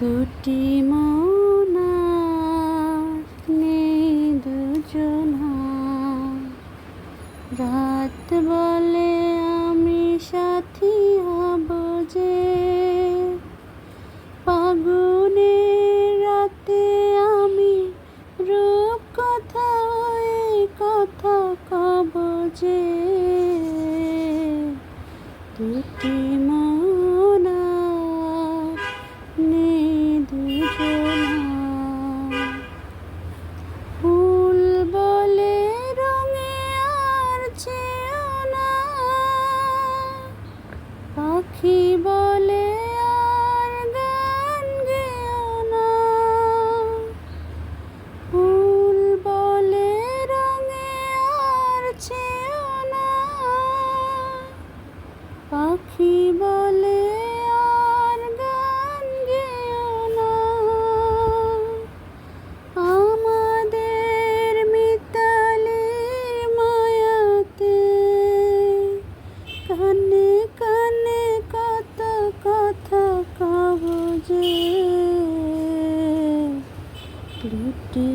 দুটি নেই দুজনা রাত বলে আমি সাথী হব যে। ফাগুনের রাতে আমি রূপ কথা এই কথা কব যে। দুটি পাখি বলে আর গান না। আমাদের মিতালির মায়াতে কানে কানে কত কথা কব যে, দুটি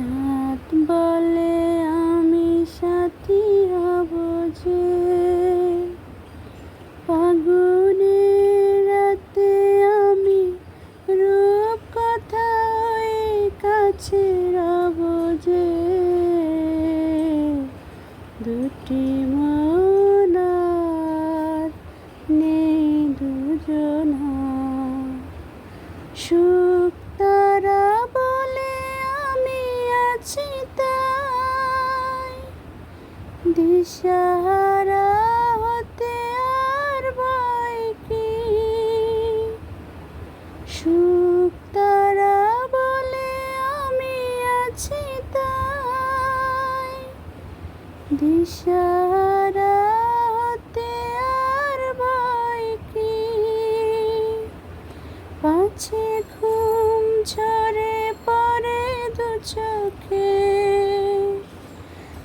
চাঁদ বলে আমি সাথী হব যে। ফাগুনের রাতে আমি রূপ কথা কাছে রব যে। দুটি মনার নেই দুজনা সুখ দিশাহারা হতে আর ভয় কি? সুখ তারা বলে, আমি আছি তাই। দিশাহারা হতে আর ভয় কি? পাছে ঘুম ঝরে পড়ে দু চোখে।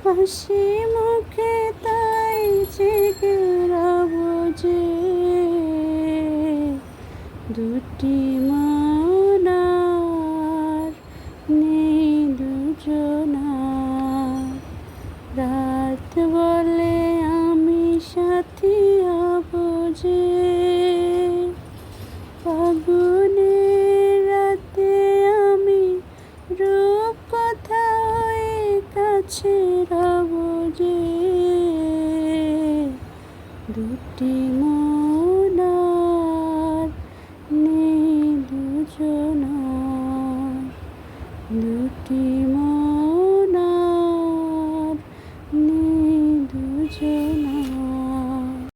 হাসি মুখে তাই জেগে রব যে দুটি মনার নেই দুজনা রাত বলে আমি সাথী হব যে দুটি মনার